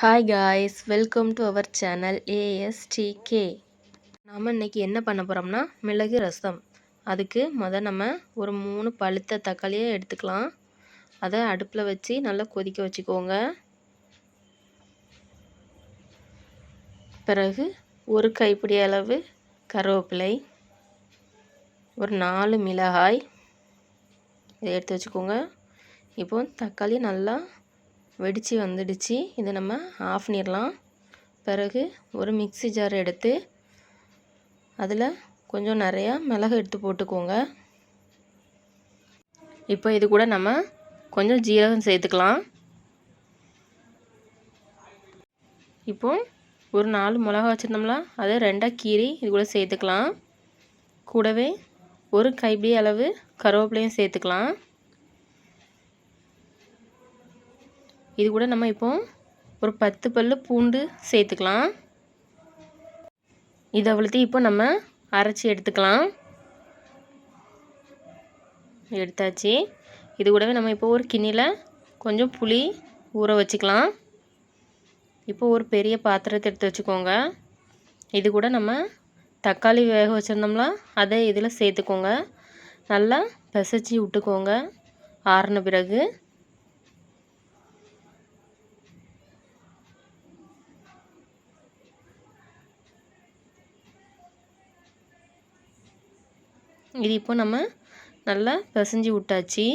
Hi guys welcome to our channel ASDK நாம் இன்னைக்கு என்ன பண்ண போகிறோம்னா மிளகு ரசம். அதுக்கு முதல் நம்ம ஒரு மூணு பழுத்த தக்காளியை எடுத்துக்கலாம். அதை அடுப்பில் வச்சு நல்லா கொதிக்க வச்சுக்கோங்க. பிறகு ஒரு கைப்பிடி அளவு கருவேப்பிலை ஒரு நாலு மிளகாய் இதை எடுத்து வச்சுக்கோங்க. இப்போ தக்காளி நல்லா வெடித்து வந்துடுச்சு. இதை நம்ம ஆஃப் பண்ணிடலாம். பிறகு ஒரு மிக்சி ஜார் எடுத்து அதில் கொஞ்சம் நிறையா மிளகு எடுத்து போட்டுக்கோங்க. இப்போ இது கூட நம்ம கொஞ்சம் ஜீரகம் சேர்த்துக்கலாம். இப்போ ஒரு நாலு மிளகா வச்சுருந்தோம்ல அதை ரெண்டாக கீரி இது கூட சேர்த்துக்கலாம். கூடவே ஒரு கைப்பிடி அளவு கருவேப்பிலையும் சேர்த்துக்கலாம். இது கூட நம்ம இப்போ ஒரு பத்து பல் பூண்டு சேர்த்துக்கலாம். இதை அவ்வளோத்தையும் இப்போ நம்ம அரைச்சி எடுத்துக்கலாம். எடுத்தாச்சு. இது கூடவே நம்ம இப்போ ஒரு கிண்ணியில் கொஞ்சம் புளி ஊற வச்சுக்கலாம். இப்போ ஒரு பெரிய பாத்திரத்தை எடுத்து வச்சுக்கோங்க. இது கூட நம்ம தக்காளி வேக வச்சுருந்தோம்ல அதை இதில் சேர்த்துக்கோங்க. நல்லா பிசைச்சி விட்டுக்கோங்க. ஆறின பிறகு இது இப்போ நம்ம நல்லா பிசைஞ்சு விட்டாச்சு.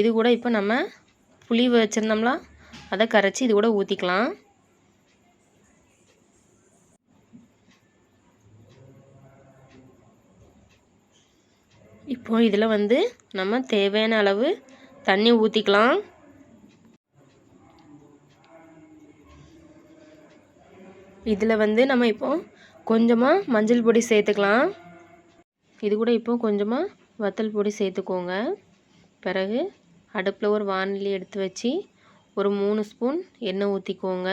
இது கூட இப்போ நம்ம புளி வச்சுருந்தோம்ல அதை கரைச்சி இது கூட ஊற்றிக்கலாம் இப்போ இதில் வந்து நம்ம தேவையான அளவு தண்ணி ஊற்றிக்கலாம் இதில் வந்து நம்ம இப்போ கொஞ்சமாக மஞ்சள் பொடி சேர்த்துக்கலாம். இது கூட இப்போ கொஞ்சமாக வத்தல் பொடி சேர்த்துக்கோங்க. பிறகு அடுப்பில் ஒரு வானிலை எடுத்து வச்சு ஒரு மூணு ஸ்பூன் எண்ணெய் ஊற்றிக்கோங்க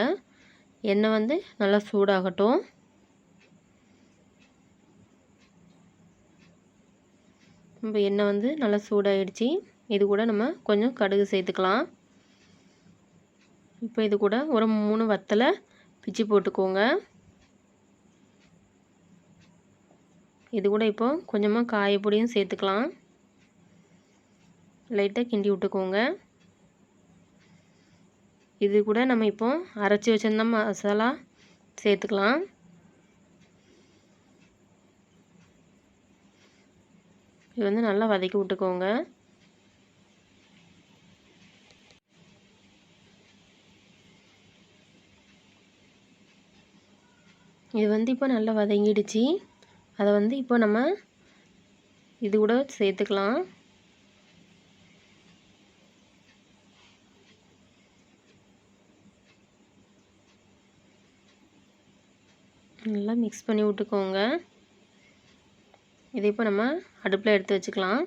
எண்ணெய் வந்து நல்லா சூடாகட்டும். இப்போ எண்ணெய் வந்து நல்லா சூடாகிடுச்சு இது கூட நம்ம கொஞ்சம் கடுகு சேர்த்துக்கலாம். இப்போ இது கூட ஒரு மூணு வத்தலை பிச்சு போட்டுக்கோங்க. இது கூட இப்போ கொஞ்சமாக காயப்பொடியும் சேர்த்துக்கலாம். லைட்டாக கிண்டி விட்டுக்கோங்க. இது கூட நம்ம இப்போ அரைச்சி வச்சிருந்த மசாலா சேர்த்துக்கலாம். இது வந்து நல்லா வதக்கி விட்டுக்கோங்க. இது வந்து இப்போ நல்லா வதங்கிடுச்சு. அதை வந்து இப்போ நம்ம இது கூட சேர்த்துக்கலாம். நல்லா மிக்ஸ் பண்ணி விட்டுக்கோங்க. இதை இப்போ நம்ம அடுப்பில் எடுத்து வச்சுக்கலாம்.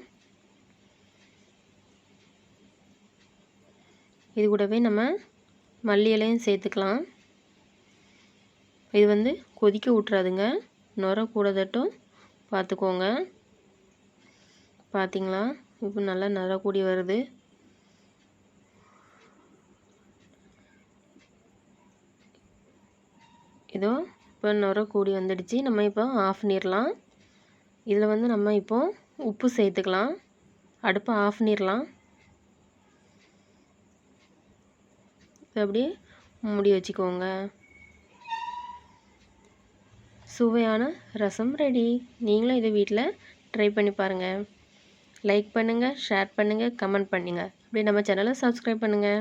இது கூடவே நம்ம மல்லி இலையும் சேர்த்துக்கலாம். இது வந்து கொதிக்க விட்றாதுங்க நுர கூட தட்டும் பார்த்துக்கோங்க பார்த்தீங்களா இப்போ நல்லா நுர கூடி வருது. இதோ இப்போ நுர கூடி வந்துடுச்சு. நம்ம இப்போ ஆஃப் பண்ணிடலாம் இதில் வந்து நம்ம இப்போ உப்பு சேர்த்துக்கலாம். அடுப்பை ஆஃப் பண்ணிடலாம் அப்படியே மூடி வச்சுக்கோங்க. சுவையான ரசம் ரெடி நீங்களும் இதை வீட்டில் ட்ரை பண்ணி பாருங்கள் லைக் பண்ணுங்கள் ஷேர் பண்ணுங்கள் கமெண்ட் பண்ணுங்கள் அப்படியே நம்ம சேனலை சப்ஸ்கிரைப் பண்ணுங்கள்